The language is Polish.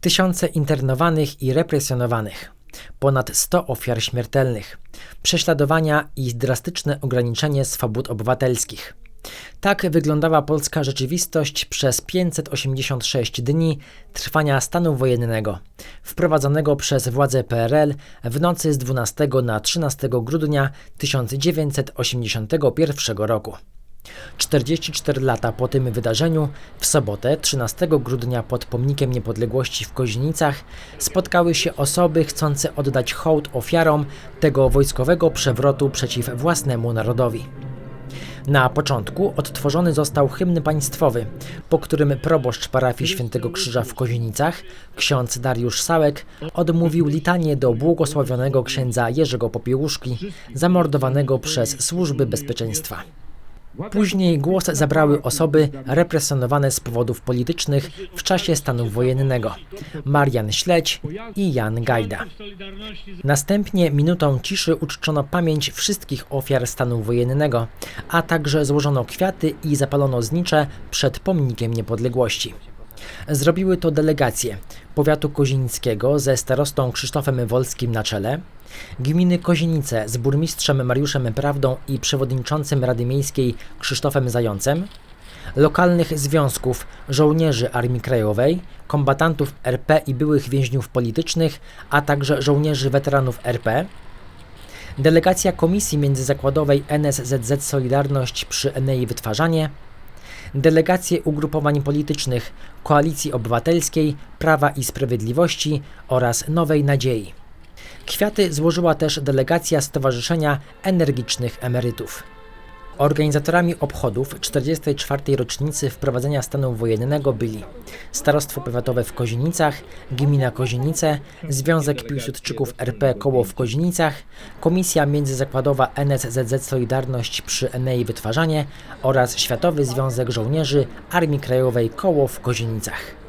Tysiące internowanych i represjonowanych, ponad 100 ofiar śmiertelnych, prześladowania i drastyczne ograniczenie swobód obywatelskich. Tak wyglądała polska rzeczywistość przez 586 dni trwania stanu wojennego, wprowadzonego przez władze PRL w nocy z 12 na 13 grudnia 1981 roku. 44 lata po tym wydarzeniu, w sobotę 13 grudnia pod pomnikiem niepodległości w Kozienicach spotkały się osoby chcące oddać hołd ofiarom tego wojskowego przewrotu przeciw własnemu narodowi. Na początku odtworzony został hymn państwowy, po którym proboszcz parafii Świętego Krzyża w Kozienicach, ksiądz Dariusz Sałek, odmówił litanie do błogosławionego księdza Jerzego Popiełuszki, zamordowanego przez służby bezpieczeństwa. Później głos zabrały osoby represjonowane z powodów politycznych w czasie stanu wojennego Marian Śledź i Jan Gajda. Następnie minutą ciszy uczczono pamięć wszystkich ofiar stanu wojennego, a także złożono kwiaty i zapalono znicze przed pomnikiem niepodległości. Zrobiły to delegacje powiatu kozinickiego ze starostą Krzysztofem Wolskim na czele, gminy Kozienice z burmistrzem Mariuszem Prawdą i przewodniczącym Rady Miejskiej Krzysztofem Zającem, lokalnych związków żołnierzy Armii Krajowej, kombatantów RP i byłych więźniów politycznych, a także żołnierzy weteranów RP, delegacja Komisji Międzyzakładowej NSZZ Solidarność przy Enei Wytwarzanie, delegacje ugrupowań politycznych Koalicji Obywatelskiej, Prawa i Sprawiedliwości oraz Nowej Nadziei. Kwiaty złożyła też delegacja Stowarzyszenia Energicznych Emerytów. Organizatorami obchodów 44. rocznicy wprowadzenia stanu wojennego byli Starostwo Powiatowe w Kozienicach, Gmina Kozienice, Związek Piłsudczyków RP Koło w Kozienicach, Komisja Międzyzakładowa NSZZ Solidarność przy Enei Wytwarzanie oraz Światowy Związek Żołnierzy Armii Krajowej Koło w Kozienicach.